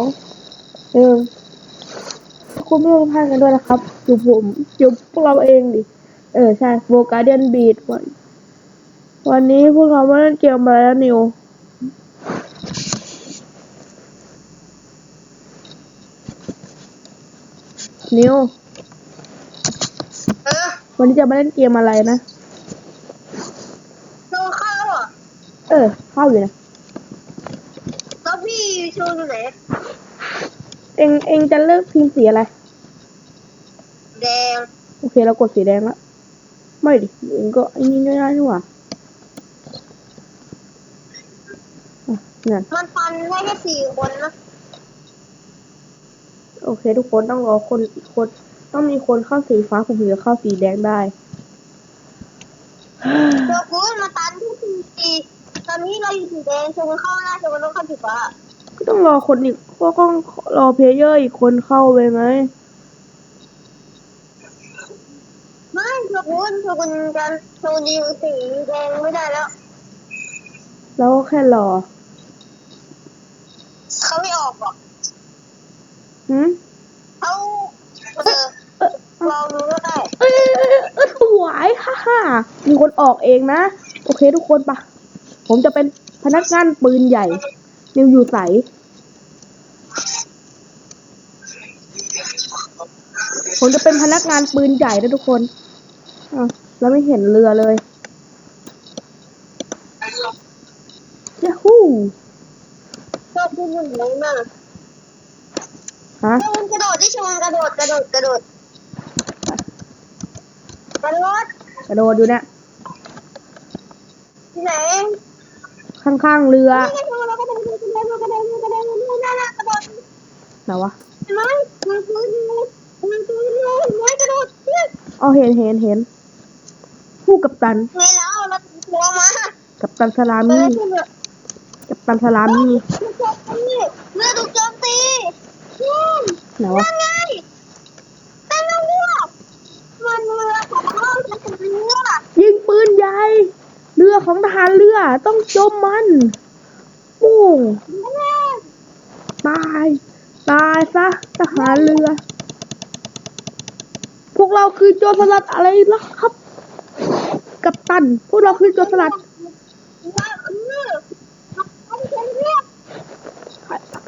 องหนึ่งคุณไม่ต้องพลาดกันด้วยนะครับอยู่ผมอยู่พวกเราเองดิ เออ ใช่โวการเดียนบีดวันวันนี้พวกเรามาเล่นเกมมาแล้วนิวนิวเออวันนี้จะมาเล่นเกมอะไรนะโชว์ข้าวอะเออ เข้าอยู่นะแล้วพี่โชว์อยู่ไหน เองเองจะเลือกทีมสีอะไร แดงโอเคเรากดสีแดงแล้วไม่ดิเองก็ไอ้นี่ไม่ได้นี่หว่าอะนั่นมันฟันได้แค่สี่คนนะโอเค ทุกคนต้องรอคนอีกคนต้องมีคนเข้าสีฟ้าผมถึงจะเข้าสีแดงได้โชกุนมาตันที่สี่ตอนนี้เราอยู่สีแดงโชกุนเข้าหน้าโชกุนต้องเข้าสีฟ้าก็ต้องรอคนอีก ก็ต้องรอเพลเยอร์อีกคนเข้าไปไหม ไม่โชกุนโชกุนกันโชกุนจะอยู่สีแดงไม่ได้แล้ว แล้วก็แค่รอเขาไม่ออกหรอกหืมเขาเออเออลองดูก็ได้เอ้ยเอ้ยเอ้ยถวายฮ่าฮ่ามีคนออกเองนะ โอเคทุกคนปะผมจะเป็นพนักงานปืนใหญ่ นิวอยู่ใส ผมจะเป็นพนักงานปืนใหญ่นะทุกคนอะแล้วไม่เห็นเรือเลยยาฮูโชกุนอยู่ไหนมาฮะโชกุนกระโดดที่โชกุนกระโดดกระโดดกระโดดกระโดดกระโดดอยู่เนี่ยที่ไหนข้างๆเรือไม่ได้เราก็จะ ไปดูกระโดดกระโดดกระโดดกระโดดนั่นน่ะกระโดดไหนวะเห็นไหมมันคือมันคือเห็นไหมกระโดดเนี่ยอ๋อเห็นเห็นเห็นผู้กับตันไงแล้วเราตัวมากับตันสลาเอมี่อคือแบบกับตันสลามี่ถูกโจมตีเรือถูกโจมตีอืมไหนวะนั่นไงนั่นเรือมันเรือของเราจะถึงเรือยิงปืนใหญ่เรือของทหารเรือต้องจมมันปุ้งนั่นไงตาย ตายซะทหารเรือพ วกเราคือโจรสลัดอะไรล่ะครับ กับตัน พวกเราคือโจรสลัดเรือเรือมันเป็นเรือ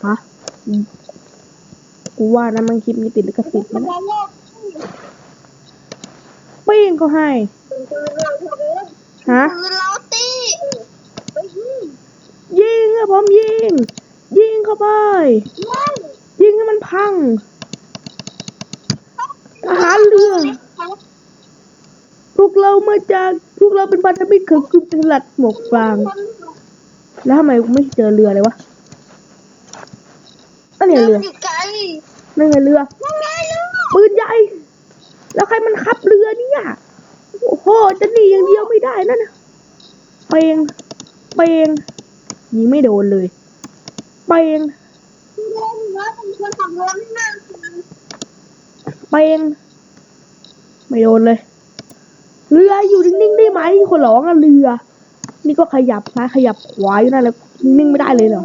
ฮะกูว่านะมันคลิปมีติดลิขสิทธิ์นะปิ้งเขาให้ฮะยิงอะผมยิง ยิงเข้าไป ยิงให้มันพัง ทหารเรือ พวกเรามาจากพวกเราเป็นพันธมิตรของกลุ่มสลัดหมวกฟาง แล้วทำไมกูไม่เจอเรือเลยวะนั่นไงเรือเรือมันอยู่ไกลนั่นไงเรือ นั่นไงเรือปืนใหญ่ แล้วใครมันขับเรือเนี่ย โอ้โห จะหนีอย่างเดียวไม่ได้นั่นนะเปงเปงยิงไม่โดนเลย เปงเรือเรือเป็นคนขับเรือไม่นั่ง เปงไม่โดนเลย เรืออยู่นิ่งๆได้ไหมคนร้องอะเรือ นี่ก็ขยับซ้ายขยับขวาอยู่นั่นแหละนิ่งไม่ได้เลยเหรอ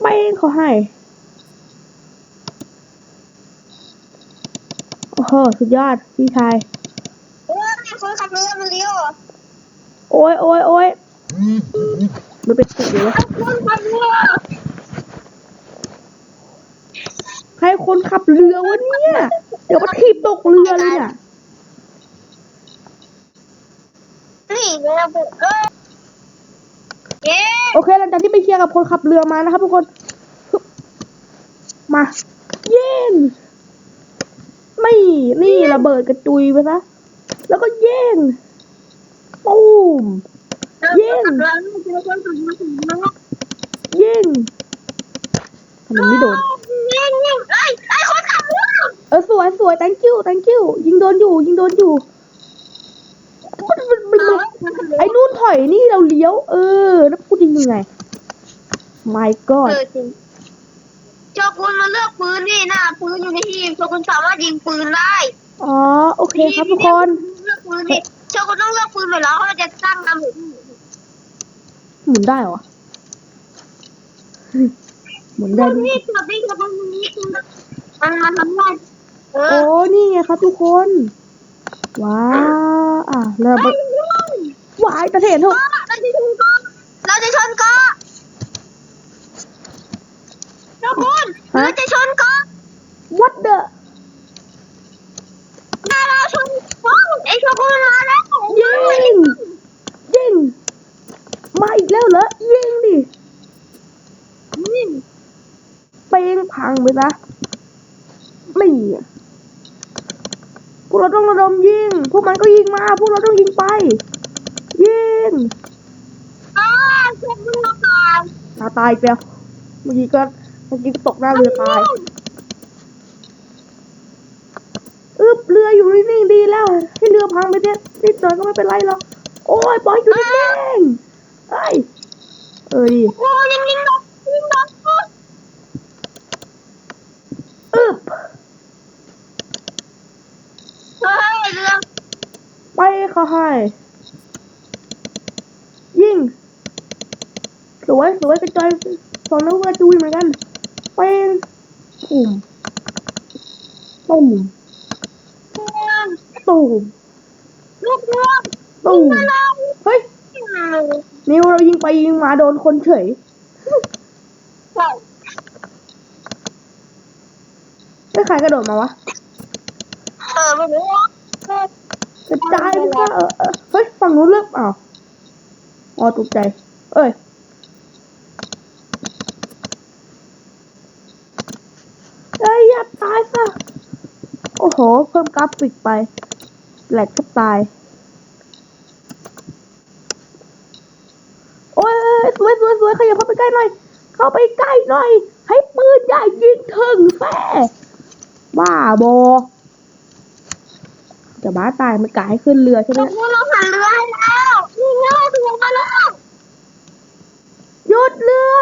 เปงเขาให้โอ้โหสุดยอดพี่ชายเออเนี่ยคนขับเรือมันเลี้ยวอะโอ้ยโอ้ยโอ้ยมันเป็นติดอยู่วะคนขับเรือ ใครคนขับเรือวะเนี่ย เดี๋ยวมาถีบตกเรือเลยเนี่ยนี่เรือบุกเอ้ยเย้โอเค หลังจากที่ไปเคลียร์กับคนขับเรือมานะครับทุกคนฮึบมา เย่งนี่นี่ระเบิดกระจุยไปซะ แล้วก็เย่งตูม เย้ขับเรือเจอคนขับเรือถึงแล้วเย่งทำไมไม่โดน เย้เย้ไอ้ไอ้คนขับเรื อเออสวยสวย thank you thank you ยิงโดนอยู่ ยิงโดนอยู่ ไอ้นู่นถอยนี่เราเลี้ยว เออ แล้วพูดยิงยังไง my เอ god อจริงโชกุนมาเลือกปืนนี่นะปืนอยู่ในทีมโชกุนสามารถยิงปืนได้อ๋อโอเคครับทุกคนเลือกปืนนี่โชกุนต้องเลือกปืนไปแล้วเขาจะสร้างดาเมจหมุนได้เหรอหมุนได้ด้วยนี่กลับไปกลับตรงนี้มันมันทำได้เอ โอ้อนี่ไงครับทุกคน ว้าวอะเราไปไปเรื่องวายตะเถนเถก็อะเราจะชนก็เราจะชนก็เจ้าคุณเราจะชนก็วัดเดอะถ้าเราชนก็ไอ้เจ้าคุณมาแล้วยิงยิงมาอีกแล้วเหรอยิงดิอืมเป้งพังไปซะนี่อะ พวกเราต้องระดมยิง พวกมันก็ยิงมา พวกเราต้องยิงไป ยิงอ่าเจ้าคุณมาตายตาตายอีกแล้วเมื่อกี้ก็เมื่อกี้ก็ตกหน้าเรือตายอึบเรืออยู่นิ่งๆดีแล้ว ให้เรือพังไปเนี่ยนิดหน่อยก็ไม่เป็นไรหรอก โอ้ยปล่อยอยู่นิ่งๆเอ้ย เออดีโอ้ยิงยิงดอกยิงดอก อึบ เฮ้ยเรือ ไป เขาให้ ยิงสวยสวยกระจายสองนิ้วกระจุยเหมือนกันเป็นปุ่มตุ่มเรือตุ่มลูกเรือตุ่มมาแล้วเฮ้ยนิวเรายิงไปยิงมาโดนคนเฉยใช่ไม่ใครกระโดดมาวะเออไม่รู้เออก ระจายไปซะเออเออเฮ้ยฝั่งนู้นเริ่มอ้าวอ๋อตกใจ เอ้ยเอ้ยอย่าตายซะโอ้โห เพิ่มกราฟิกไป แหลกก็ตาย โอ้ยสวยสวยสวยขยับเข้าไปใกล้หน่อย เข้าไปใกล้หน่อย ให้ปืนใหญ่ยิงถึงแฟ่บ้าบอ จะบ้าตายมันกะให้ขึ้นเรือใช่ไหมตกลงเราหันเรือให้แล้วนี่เรือถึงมาแล้วหยุดเรือ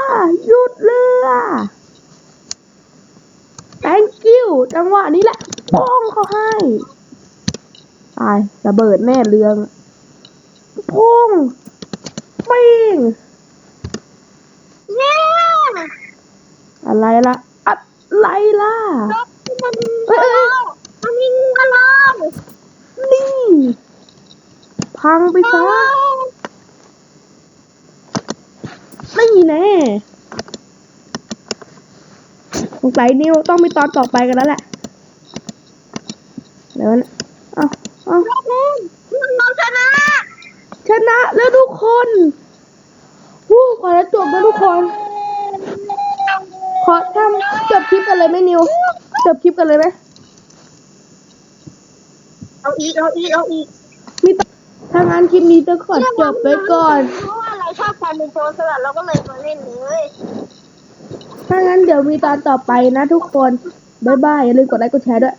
หยุดเรือ thank you จังหวะนี้แหละป้องเขาให้ตายระเบิดแน่เรืองพุ่งปิ้งเนี่ยอะไรล่ะอะไรล่ะ รถมันมาแล้วมันยิงมาแล้ว นี่ พังไปซะไม่แน่สงสัยนิวต้องมีตอนต่อไปกันแล้วแหละเดี๋ยวนะเอาเอารถนู้นเราชนะ ชนะแล้วทุกคนวู้ก่อนจะจบแล้วทุกคน ขอทำจบคลิปกันเลยไหมนิว จบคลิปกันเลยไหมเอาอีก เอาอีก เอาอีกมีถ้างา นคลิปนี้จะขอจบไปก่อน เพราะว่าเราชอบการเป็นโจรสลัดเราก็เลยมาเล่นเลยถ้างั้นเดี๋ยวมีตอนต่อไปนะทุกคน บ๊ายบายอย่าลืมกดไลค์กดแชร์ด้วย